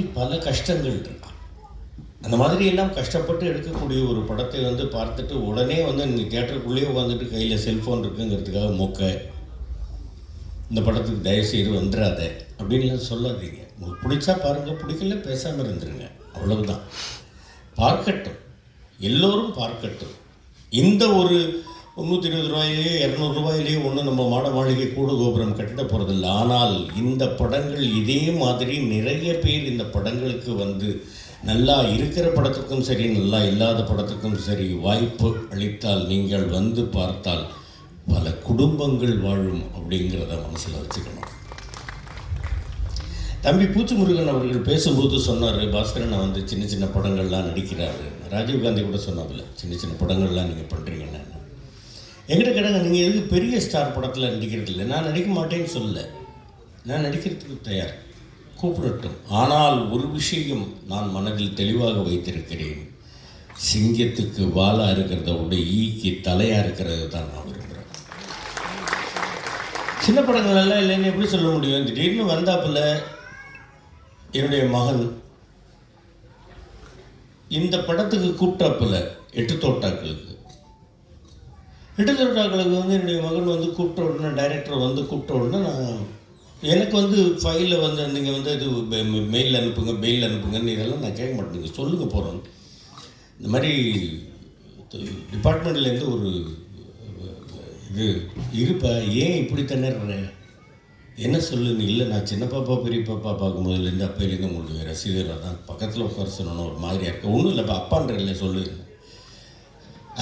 மாதிரி பல கஷ்டங்கள் இருக்கு. அந்த மாதிரி எல்லாம் கஷ்டப்பட்டு எடுக்கக்கூடிய ஒரு படத்தை வந்து பார்த்துட்டு உடனே வந்து நீங்கள் தேட்டருக்குள்ளேயே உட்காந்துட்டு கையில் செல்ஃபோன் இருக்குங்கிறதுக்காக மொக்க இந்த படத்துக்கு தயவுசெய்து வந்துடாத அப்படின்லாம் சொல்லாதீங்க. உங்களுக்கு பிடிச்சா பாருங்கள் பிடிக்கல பேசாமல் இருந்துருங்க. அவ்வளவுதான். பார்க்கட்டும். எல்லோரும் பார்க்கட்டும். இந்த ஒரு முந்நூற்றி இருபது ரூபாயிலேயே இரநூறுபாயிலேயே ஒன்றும் நம்ம மாட மாளிகை கூடு கோபுரம் கட்டிட போகிறதில்ல ஆனால் இந்த படங்கள் இதே மாதிரி நிறைய பேர் இந்த படங்களுக்கு வந்து நல்லா இருக்கிற படத்துக்கும் சரி நல்லா இல்லாத படத்துக்கும் சரி வாய்ப்பு அளித்தால் நீங்கள் வந்து பார்த்தால் பல குடும்பங்கள் வாழும் அப்படிங்கிறத மனசில் வச்சுக்கணும். தம்பி பூச்சிமுருகன் அவர்கள் பேசும்போது சொன்னார் பாஸ்கரன் வந்து சின்ன சின்ன படங்கள்லாம் நடிக்கிறாரு. ராஜீவ்காந்தி கூட சொன்னாப்புல சின்ன சின்ன படங்கள்லாம் நீங்கள் எங்கிட்ட கேட்டாங்க நீங்கள் எதுக்கு பெரிய ஸ்டார் படத்தில் நடிக்கிறது இல்லை? நான் நடிக்க மாட்டேன்னு சொல்லலை. நான் நடிக்கிறதுக்கு தயார். கூப்பிடட்டும். ஆனால் ஒரு விஷயம் நான் மனதில் தெளிவாக வைத்திருக்கிறேன். சிங்கத்துக்கு வாலாக இருக்கிறத விட ஈக்கு தலையாக இருக்கிறது தான் நான் விரும்புகிறேன் சின்ன படங்கள் எல்லாம் இல்லைன்னு எப்படி சொல்ல முடியும்? திடீர்னு வந்தாப்புல என்னுடைய மகன் இந்த படத்துக்கு கூப்பிட்டாப்புல எட்டு தோட்டாக்களுக்கு. எட்டு தோட்டாக்களுக்கு வந்து என்னுடைய மகன் வந்து கூப்பிட்ட உடனே டைரக்டர் வந்து கூப்பிட்ட உடனே நான் எனக்கு வந்து ஃபைலில் வந்து நீங்கள் வந்து இது மெயில் அனுப்புங்க மெயில் அனுப்புங்கன்னு இதெல்லாம் நான் கேட்க மாட்டேன். நீங்கள் சொல்லுங்கள் போகிறோம் இந்த மாதிரி டிபார்ட்மெண்ட்லேருந்து ஒரு இது இருப்பா ஏன் இப்படி திணற என்ன சொல்லு நீ இல்லை நான் சின்ன பாப்பா பெரிய பாப்பா பார்க்கும்போதுலேருந்து அப்போலேருந்து உங்களுக்கு ரசிகராக தான் பக்கத்தில் உட்கார சொல்லணும் ஒரு மாதிரியாக இருக்கு. ஒன்றும் இல்லைப்பா அப்பான்ற இல்லை சொல்லு.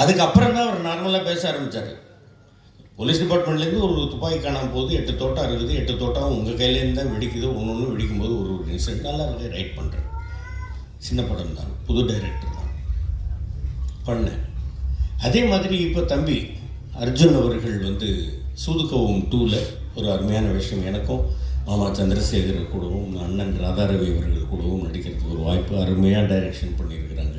அதுக்கப்புறம் தான் அவர் நார்மலாக பேச ஆரம்பித்தார் போலீஸ் டிபார்ட்மெண்ட்லேருந்து ஒரு துப்பாக்கி காணாமல் போது எட்டு தோட்டம் இருக்குது எட்டு தோட்டம் உங்கள் கையிலேருந்து தான் வெடிக்குது ஒன்று ஒன்று வெடிக்கும்போது ஒரு ஒரு இன்சிடென்ட் நல்லா இருக்கு ரைட் பண்ணுறேன் சின்ன படம் தான் புது டைரக்டர் தான். பண்ணேன். அதே மாதிரி இப்போ தம்பி அர்ஜுன் அவர்கள் வந்து சூதுக்கவும் டூவில் ஒரு அருமையான விஷயம். எனக்கும் மாமா சந்திரசேகர் கூடவும் அண்ணன் ராதாரவி அவர்கள் கூடவும் நடிக்கிறதுக்கு ஒரு வாய்ப்பு அருமையாக டைரக்ஷன் பண்ணியிருக்கிறாங்க.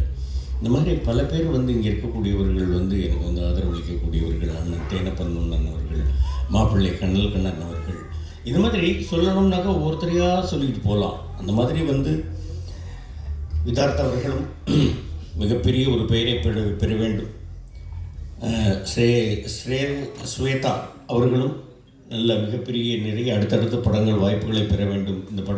இந்த மாதிரி பல பேர் வந்து இங்கே இருக்கக்கூடியவர்கள் வந்து எனக்கு வந்து ஆதரவளிக்கக்கூடியவர்கள் அண்ணன் தேனப்பன் அவர்கள் மாப்பிள்ளை கண்ணல் கண்ணன் அவர்கள் இது மாதிரி சொல்லணும்னாக்கா ஒவ்வொருத்தரையாக சொல்லிட்டு போகலாம் அந்த மாதிரி வந்து விதார்த்த அவர்களும் மிகப்பெரிய ஒரு பெயரை பெற பெற வேண்டும். ஸ்ரே ஸ்ரே ஸ்வேதா அவர்களும் நல்ல மிகப்பெரிய நிறைய அடுத்தடுத்த படங்கள் வாய்ப்புகளை பெற வேண்டும். இந்த படம்